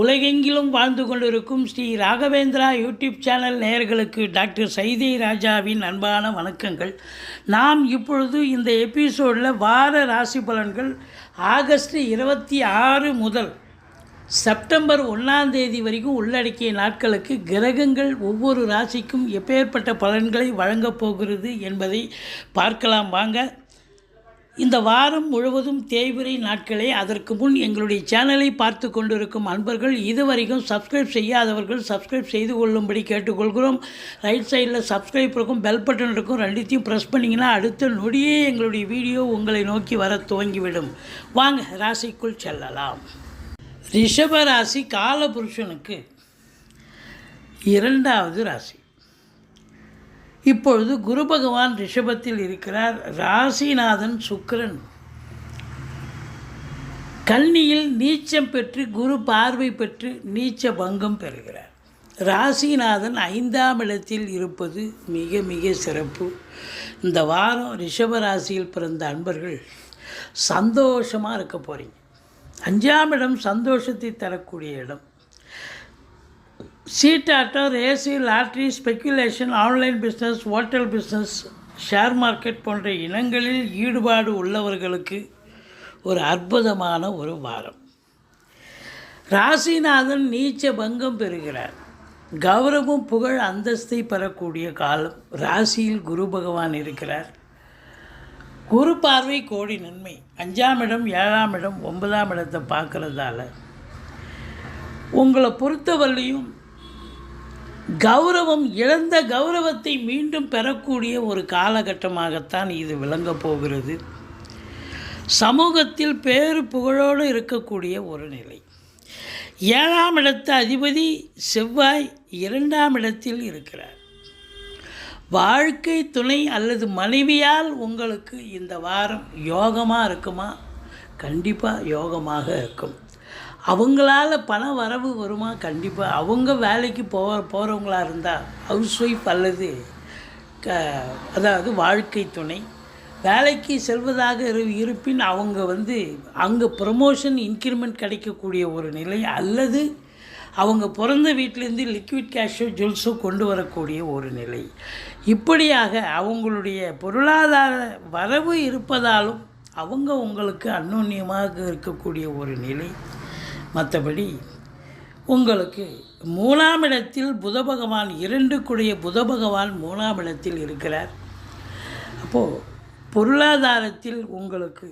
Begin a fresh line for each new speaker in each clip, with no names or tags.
உலகெங்கிலும் வாழ்ந்து கொண்டிருக்கும் ஸ்ரீ ராகவேந்திரா யூடியூப் சேனல் நேயர்களுக்கு டாக்டர் சைதை ராஜாவின் அன்பான வணக்கங்கள். நாம் இப்பொழுது இந்த எபிசோடில் வார ராசி பலன்கள் ஆகஸ்ட் இருபத்தி ஆறு முதல் செப்டம்பர் ஒன்றாம் தேதி வரைக்கும் உள்ளடக்கிய நாட்களுக்கு கிரகங்கள் ஒவ்வொரு ராசிக்கும் எப்பேற்பட்ட பலன்களை வழங்கப் போகிறது என்பதை பார்க்கலாம். வாங்க இந்த வாரம் முழுவதும் தேய்பிரை நாட்களே. அதற்கு முன் எங்களுடைய சேனலை பார்த்து கொண்டிருக்கும் அன்பர்கள் இதுவரைக்கும் சப்ஸ்கிரைப் செய்யாதவர்கள் சப்ஸ்கிரைப் செய்து கொள்ளும்படி கேட்டுக்கொள்கிறோம். ரைட் சைடில் சப்ஸ்கிரைப் இருக்கும் பெல் பட்டன் இருக்கும் ரெண்டுத்தையும் ப்ரெஸ் பண்ணிங்கன்னா அடுத்த நொடியே எங்களுடைய வீடியோ உங்களை நோக்கி வர துவங்கிவிடும். வாங்க ராசிக்குள் செல்லலாம். ரிஷப ராசி காலபுருஷனுக்கு இரண்டாவது ராசி. இப்பொழுது குரு பகவான் ரிஷபத்தில் இருக்கிறார். ராசிநாதன் சுக்கரன். கன்னியில் நீச்சம் பெற்று குரு பார்வை பெற்று நீச்ச பங்கம் பெறுகிறார். ராசிநாதன் ஐந்தாம் இடத்தில் இருப்பது மிக மிக சிறப்பு. இந்த வாரம் ரிஷப ராசியில் பிறந்த அன்பர்கள் சந்தோஷமாக இருக்க போகிறீங்க அஞ்சாம் இடம் சந்தோஷத்தை தரக்கூடிய இடம். சீட்டாட்டம் AC lottery speculation online business hotel business share market போன்ற இனங்களில் ஈடுபாடு உள்ளவர்களுக்கு ஒரு அற்புதமான ஒரு வாரம். ராசிநாதன் நீச்ச பங்கம் பெறுகிறார். கௌரவம் புகழ் அந்தஸ்தை பெறக்கூடிய காலம். ராசியில் குரு பகவான் இருக்கிறார். குரு பார்வை கோடி நன்மை. அஞ்சாம் இடம் ஏழாம் இடம் ஒன்பதாம் இடத்தை பார்க்குறதால உங்களை பொறுத்தவரையும் கௌரவம் இழந்த கௌரவத்தை மீண்டும் பெறக்கூடிய ஒரு காலகட்டமாகத்தான் இது விளங்கப் போகிறது. சமூகத்தில் பேரு புகழோடு இருக்கக்கூடிய ஒரு நிலை. ஏழாம் இடத்து அதிபதி செவ்வாய் இரண்டாம் இடத்தில் இருக்கிறார். வாழ்க்கை துணை அல்லது மனைவியால் உங்களுக்கு இந்த வாரம் யோகமாக இருக்குமா? கண்டிப்பாக யோகமாக இருக்கும். அவங்களால பண வரவு வருமா? கண்டிப்பாக அவங்க வேலைக்கு போக போகிறவங்களா இருந்தால் ஹவுஸ் ஒய்ஃப் அல்லது க அதாவது வாழ்க்கை துணை வேலைக்கு செல்வதாக இரு இருப்பின் அவங்க வந்து அங்கே ப்ரமோஷன் இன்க்ரிமெண்ட் கிடைக்கக்கூடிய ஒரு நிலை அல்லது அவங்க பிறந்த வீட்டிலேருந்து லிக்விட் கேஷோ ஜுவல்ஸோ கொண்டு வரக்கூடிய ஒரு நிலை. இப்படியாக அவங்களுடைய பொருளாதார வரவு இருப்பதாலும் அவங்க உங்களுக்கு அந்யோன்யமாக இருக்கக்கூடிய ஒரு நிலை. மற்றபடி உங்களுக்கு மூணாம் இடத்தில் புத பகவான் இரண்டு புத பகவான் மூணாம் இடத்தில் இருக்கிறார். அப்போது பொருளாதாரத்தில் உங்களுக்கு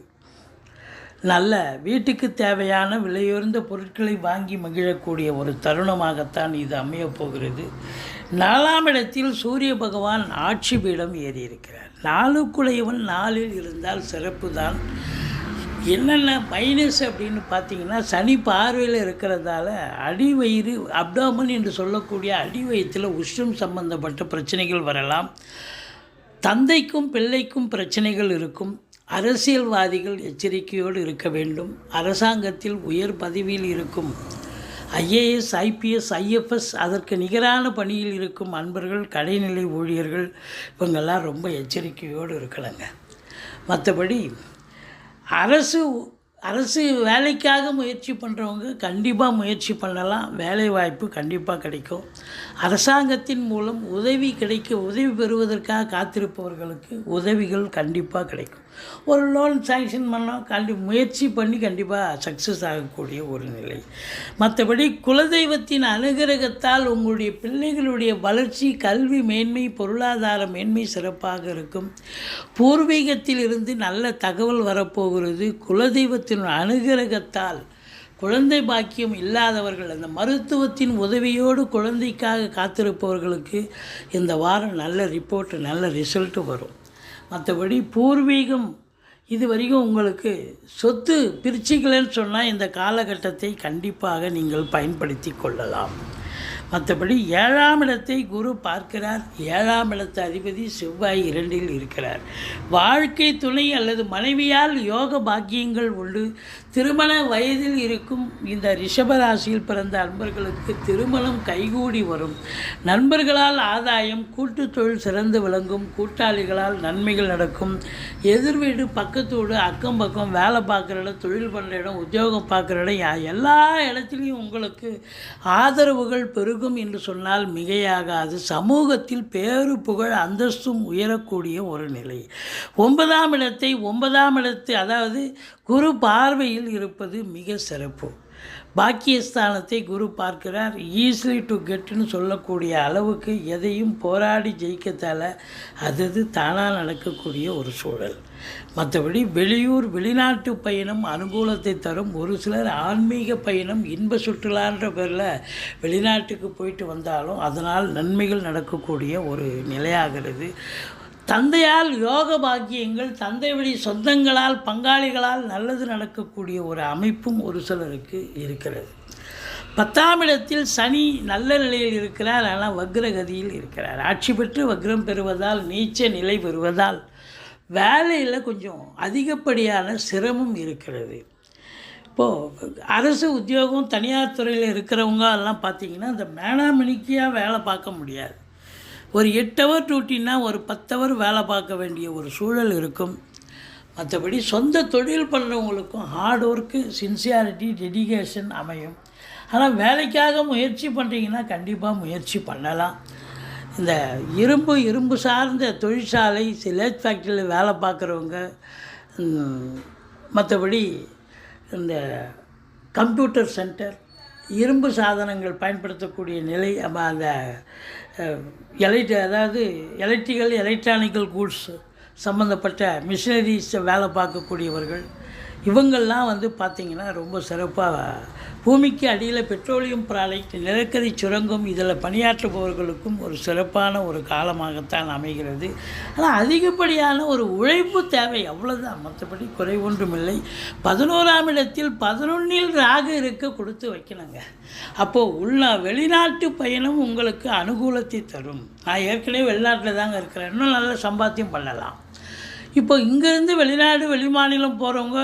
நல்ல வீட்டுக்கு தேவையான விலையுயர்ந்த பொருட்களை வாங்கி மகிழக்கூடிய ஒரு தருணமாகத்தான் இது அமையப் போகிறது. நாலாம் இடத்தில் சூரிய பகவான் ஆட்சி பீடம் ஏறியிருக்கிறார். நாலுக்குடையவன் நாளில் இருந்தால் சிறப்பு தான் என்னென்ன மைனஸ் அப்படின்னு பார்த்தீங்கன்னா சனி பார்வையில் இருக்கிறதால அடிவயிறு அப்டாமன் என்று சொல்லக்கூடிய அடிவயத்தில் உஷ்ணம் சம்பந்தப்பட்ட பிரச்சனைகள் வரலாம். தந்தைக்கும் பிள்ளைக்கும் பிரச்சனைகள் இருக்கும். அரசியல்வாதிகள் எச்சரிக்கையோடு இருக்க வேண்டும். அரசாங்கத்தில் உயர் பதவியில் இருக்கும். ஐஏஎஸ் ஐபிஎஸ் ஐஎஃப்எஸ் அதற்கு நிகரான பணியில் இருக்கும் அன்பர்கள் கடைநிலை ஊழியர்கள் இவங்கெல்லாம் ரொம்ப எச்சரிக்கையோடு இருக்கலைங்க. மற்றபடி அரசு அரசு வேலைக்காக முயற்சி பண்ணுறவங்க கண்டிப்பாக முயற்சி பண்ணலாம். வேலை வாய்ப்பு கண்டிப்பாக கிடைக்கும். அரசாங்கத்தின் மூலம் உதவி கிடைக்க உதவி பெறுவதற்காக காத்திருப்பவர்களுக்கு உதவிகள் கண்டிப்பாக கிடைக்கும். ஒரு லோன் சேங்ஷன் பண்ணால் கண்டி முயற்சி பண்ணி கண்டிப்பாக சக்ஸஸ் ஆகக்கூடிய ஒரு நிலை. மற்றபடி குலதெய்வத்தின் அனுகிரகத்தால் உங்களுடைய பிள்ளைகளுடைய வளர்ச்சி கல்வி மேன்மை பொருளாதார மேன்மை சிறப்பாக இருக்கும். பூர்வீகத்தில் இருந்து நல்ல தகவல் வரப்போகிறது. குலதெய்வத்தின் அனுகிரகத்தால் குழந்தை பாக்கியம் இல்லாதவர்கள் அந்த மருத்துவத்தின் உதவியோடு குழந்தைக்காக காத்திருப்பவர்களுக்கு இந்த வாரம் நல்ல ரிப்போர்ட்டு நல்ல ரிசல்ட்டு வரும். மற்றபடி பூர்வீகம் இது வரைக்கும் உங்களுக்கு சொத்து பிரிச்சுக்கலன்னு சொன்னால் இந்த காலகட்டத்தை கண்டிப்பாக நீங்கள் பயன்படுத்தி கொள்ளலாம். மற்றபடி ஏழாம் இடத்தை குரு பார்க்கிறார். ஏழாம் இடத்து அதிபதி செவ்வாய் இரண்டில் இருக்கிறார். வாழ்க்கை துணை அல்லது மனைவியால் யோக பாக்கியங்கள் உண்டு. திருமண வயதில் இருக்கும் இந்த ரிஷபராசியில் பிறந்த அன்பர்களுக்கு திருமணம் கைகூடி வரும். நண்பர்களால் ஆதாயம் கூட்டு தொழில் சிறந்து விளங்கும். கூட்டாளிகளால் நன்மைகள் நடக்கும். எதிர் வீடு பக்கத்தோடு அக்கம் பக்கம் வேலை பார்க்குற இடம் தொழில் பண்ணுற இடம் உத்தியோகம் பார்க்குற இடம் எல்லா இடத்துலையும் உங்களுக்கு ஆதரவுகள் பெருகும். என்று சொன்னால் மிகையாகாது. சமூகத்தில் பேரு புகழ் அந்தஸ்தும் உயரக்கூடிய ஒரு நிலை. ஒன்பதாம் இடத்தை ஒன்பதாம் இடத்து அதாவது குரு பார்வையில் இருப்பது மிக சிறப்பு. பாக்கியஸ்தானத்தை குரு பார்க்கிறார். ஈஸிலி டு கெட்டுன்னு சொல்லக்கூடிய அளவுக்கு எதையும் போராடி ஜெயிக்கத்தால் அது அது தானாக நடக்கக்கூடிய ஒரு சூழல். மற்றபடி வெளியூர் வெளிநாட்டு பயணம் அனுகூலத்தை தரும். ஒரு சிலர் ஆன்மீக பயணம் இன்ப சுற்றுலான்ற பேரில் வெளிநாட்டுக்கு போயிட்டு வந்தாலும் அதனால் நன்மைகள் நடக்கக்கூடிய ஒரு நிலையாகிறது. தந்தையால் யோக பாக்கியங்கள் தந்தை வழி சொந்தங்களால் பங்காளிகளால் நல்லது நடக்கக்கூடிய ஒரு அமைப்பும் ஒரு சிலருக்கு இருக்கிறது. பத்தாம் இடத்தில் சனி நல்ல நிலையில் இருக்கிறார் ஆனால் வக்ரகதியில் இருக்கிறார். ஆட்சி பெற்று வக்ரம் பெறுவதால் நீச்ச நிலை பெறுவதால் வேலையில் கொஞ்சம் அதிகப்படியான சிரமம் இருக்கிறது. இப்போது அரசு உத்தியோகம் தனியார் துறையில் இருக்கிறவங்க எல்லாம் பார்த்தீங்கன்னா இந்த மேனாமணிக்கியாக வேலை பார்க்க முடியாது. ஒரு எட்டு ஹவர் டியூட்டின்னா ஒரு பத்து ஹவர் வேலை பார்க்க வேண்டிய ஒரு சூழல் இருக்கும். மற்றபடி சொந்த தொழில் பண்ணுறவங்களுக்கும் ஹார்ட் ஒர்க்கு சின்சியாரிட்டி டெடிகேஷன் அமையும். ஆனால் வேலைக்காக முயற்சி பண்ணுறீங்கன்னா கண்டிப்பாக முயற்சி பண்ணலாம். இந்த இரும்பு இரும்பு சார்ந்த தொழிற்சாலை சிலேட் ஃபேக்ட்ரியில் வேலை பார்க்குறவங்க மற்றபடி இந்த கம்ப்யூட்டர் சென்டர் இரும்பு சாதனங்கள் பயன்படுத்தக்கூடிய நிலை அந்த எலைட் அதாவது எலக்ட்ரிக்கல் எலக்ட்ரானிக்கல் கூட்ஸ் சம்மந்தப்பட்ட மிஷினரிஸ் வேலை பார்க்கக்கூடியவர்கள் இவங்கெல்லாம் வந்து பார்த்திங்கன்னா ரொம்ப சிறப்பாக பூமிக்கு அடியில் பெட்ரோலியம் ப்ராடக்ட் நிலக்கரி சுரங்கம் இதில் பணியாற்றுபவர்களுக்கும் ஒரு சிறப்பான ஒரு காலமாகத்தான் அமைகிறது. ஆனால் அதிகப்படியான ஒரு உழைப்பு தேவை அவ்வளோதான் மற்றபடி குறை ஒன்றுமில்லை. பதினோராம் இடத்தில் பதினொன்னில் ராகு இருக்க கொடுத்து வைக்கணுங்க. அப்போது உள்ள வெளிநாட்டு பயணம் உங்களுக்கு அனுகூலத்தை தரும். நான் ஏற்கனவே வெளிநாட்டில் தாங்க இருக்கிறேன். இன்னும் நல்ல சம்பாத்தியம் பண்ணலாம். இப்போ இங்கேருந்து வெளிநாடு வெளிமாநிலம் போகிறவங்க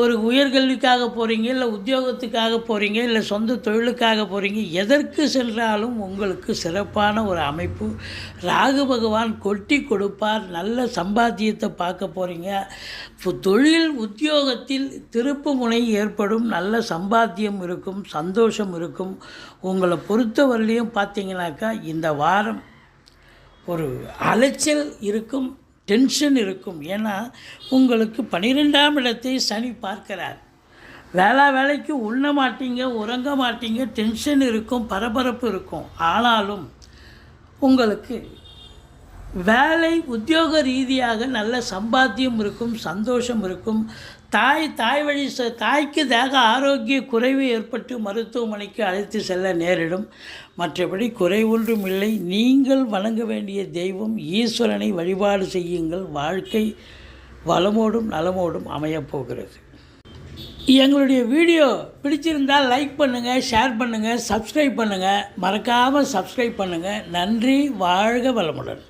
ஒரு உயர்கல்விக்காக போகிறீங்க இல்லை உத்தியோகத்துக்காக போகிறீங்க இல்லை சொந்த தொழிலுக்காக போகிறீங்க எதற்கு சென்றாலும் உங்களுக்கு சிறப்பான ஒரு அமைப்பு. ராகு பகவான் கொட்டி கொடுப்பார் நல்ல சம்பாத்தியத்தை பார்க்க போகிறீங்க இப்போ தொழில் உத்தியோகத்தில் திருப்பு முனை ஏற்படும் நல்ல சம்பாத்தியம் இருக்கும் சந்தோஷம் இருக்கும். உங்களை பொறுத்தவரையிலையும் பார்த்தீங்கன்னாக்கா இந்த வாரம் ஒரு அலைச்சல் இருக்கும். டென்ஷன் இருக்கும். ஏன்னா உங்களுக்கு பன்னிரெண்டாம் இடத்தை சனி பார்க்கிறார். வேளா வேலைக்கு உண்ண மாட்டீங்க உறங்க மாட்டீங்க டென்ஷன் இருக்கும் பரபரப்பு இருக்கும். ஆனாலும் உங்களுக்கு வேலை உத்தியோக ரீதியாக நல்ல சம்பாத்தியம் இருக்கும் சந்தோஷம் இருக்கும் தாய் தாய் வழி தாய்க்கு தேக ஆரோக்கிய குறைவு ஏற்பட்டு மருத்துவமனைக்கு அழைத்து செல்ல நேரிடும். மற்றபடி குறைவொன்றும் இல்லை. நீங்கள் வணங்க வேண்டிய தெய்வம் ஈஸ்வரனை வழிபாடு செய்யுங்கள். வாழ்க்கை வளமோடும் நலமோடும் அமையப் போகிறது. எங்களுடைய வீடியோ பிடிச்சிருந்தால் லைக் பண்ணுங்கள் ஷேர் பண்ணுங்கள் சப்ஸ்கிரைப் பண்ணுங்கள் மறக்காமல் சப்ஸ்கிரைப் பண்ணுங்கள் நன்றி வாழ்க வளமுடன்.